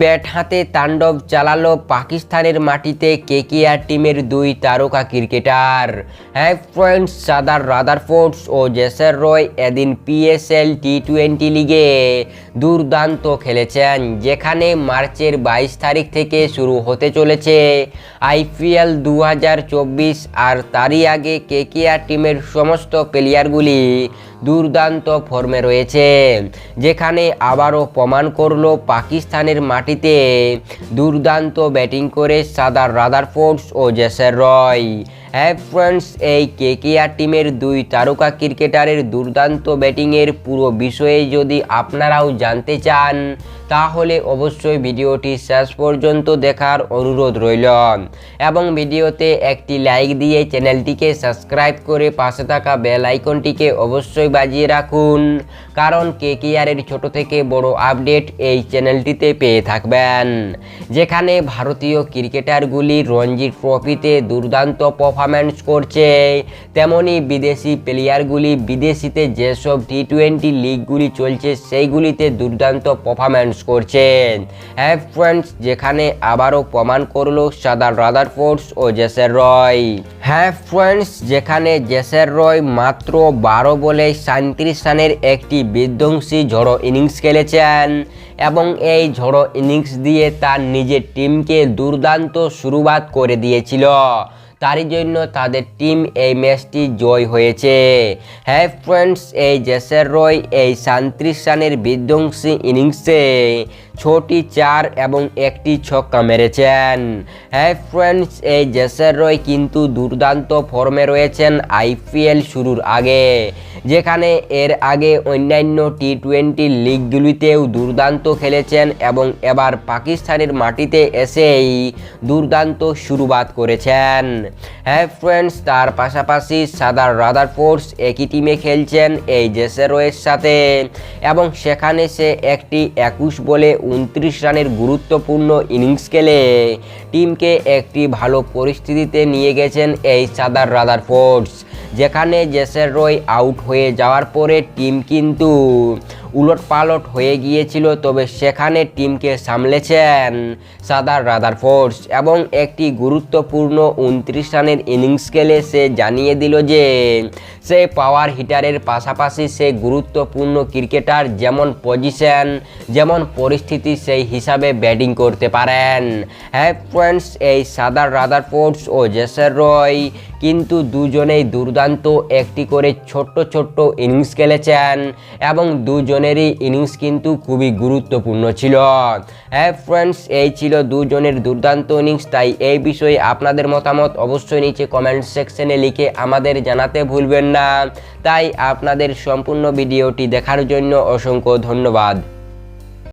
Bat হাতে তাণ্ডব চালালো পাকিস্তানের মাটিতে কেকেআর টিমের দুই তারকা ক্রিকেটার। হ্যাঁ ফ্রেন্ডস সাদার রাদার রাদারফোর্ডস ও জেসার রয় এদিন পিএসএল টি টোয়েন্টি লিগে দুর্দান্ত খেলেছেন, যেখানে মার্চের বাইশ তারিখ থেকে শুরু হতে চলেছে আইপিএল দু হাজার চব্বিশ। আর তারই আগে কেকেআর টিমের সমস্ত প্লেয়ারগুলি দুর্দান্ত ফর্মে রয়েছে, যেখানে আবারও প্রমাণ করল পাকিস্তানের মাটিতে। দুর্দান্ত ব্যাটিং করে সাদার রাদারফোর্ডস ও জেসের রয়। হ্যাঁ ফ্রেন্ডস এই কেকেআর টিমের দুই তারকা ক্রিকেটারের দুর্দান্ত ব্যাটিংয়ের পুরো বিষয়ে যদি আপনারাও জানতে চান, তাহলে অবশ্যই ভিডিওটি শেষ পর্যন্ত দেখার অনুরোধ রইল। এবং ভিডিওতে একটি লাইক দিয়ে চ্যানেলটিকে সাবস্ক্রাইব করে পাশে থাকা বেল আইকনটিকে অবশ্যই বাজিয়ে রাখুন, কারণ কেকেআরের ছোট থেকে বড় আপডেট এই চ্যানেলটিতে পেয়ে থাকবেন। যেখানে ভারতীয় ক্রিকেটারগুলি রঞ্জি ট্রফিতে দুর্দান্ত পারফরম্যান্স করছে। তেমনি বিদেশি প্লেয়ারগুলি বিদেশিতে যেসব টি টোয়েন্টি লিগগুলি চলছে, সেইগুলিতে দুর্দান্ত পারফরম্যান্স করছেন হ্যাঁ ফ্রেন্ডস যেখানে আবারও প্রমাণ করল সাদার রাদার ফোর্স ও জেসের রয়। হ্যাঁ ফ্রেন্ডস যেখানে জেসের রয় মাত্র বারো বলে সাঁত্রিশ রানের একটি বিধ্বংসী ঝড়ো ইনিংস খেলেছেন এবং এই ঝড়ো ইনিংস দিয়ে তার নিজের টিমকে দুর্দান্ত শুরুবাত করে দিয়েছিল। তারই জন্য তাদের টিম এই ম্যাচটি জয় হয়েছে। হ্যাঁ ফ্রেন্ডস এই জেসের রয় এই সাঁত্রিশ রানের বিধ্বংসী ইনিংসে ছটি চার এবং একটি ছক্কা মেরেছেন। হ্যাঁ ফ্রেন্ডস এই জেসের রয় কিন্তু দুর্দান্ত ফর্মে রয়েছেন আইপিএল শুরুর আগে। যেখানে এর আগে অন্যান্য টি টোয়েন্টি লিগগুলিতেও দুর্দান্ত খেলেছেন এবং এবার পাকিস্তানের মাটিতে এসেই দুর্দান্ত শুরুবাত করেছেন। হ্যাঁ ফ্রেন্ডস তার পাশাপাশি সাদার রাদার ফোর্স একই টিমে খেলছেন এই জেসেরোয়ের সাথে এবং সেখানে সে একটি একুশ বলে উনত্রিশ রানের গুরুত্বপূর্ণ ইনিংস খেলে। টিমকে একটি ভালো পরিস্থিতিতে নিয়ে গেছেন এই সাদার রাদার ফোর্স যেখানে জেসের রয় আউট হয়ে যাওয়ার পরে টিম কিন্তু উলট পালট হয়ে গিয়েছিল, তবে সেখানে টিমকে সামলেছেন সাদার রাদার ফোর্স এবং একটি গুরুত্বপূর্ণ উনত্রিশ রানের ইনিংস খেলে সে জানিয়ে দিল যে, সে পাওয়ার হিটারের পাশাপাশি সে গুরুত্বপূর্ণ ক্রিকেটার যেমন পজিশন, যেমন পরিস্থিতি সেই হিসাবে ব্যাটিং করতে পারেন। হ্যাঁ ফ্রেন্ডস, এই সাদার রাদার ফোর্স ও জেসের রয় কিন্তু দুজনেই দুর্দান্ত একটি করে ছোট্ট ছোট্ট ইনিংস খেলেছেন এবং দুজনেরই ইনিংস কিন্তু খুবই গুরুত্বপূর্ণ ছিল। হ্যাঁ ফ্রেন্ডস এই ছিল দুজনের দুর্দান্ত ইনিংস তাই এই বিষয়ে আপনাদের মতামত অবশ্যই নিচে কমেন্ট সেকশনে লিখে আমাদের জানাতে ভুলবেন না। তাই আপনাদের সম্পূর্ণ ভিডিওটি দেখার জন্য অসংখ্য ধন্যবাদ।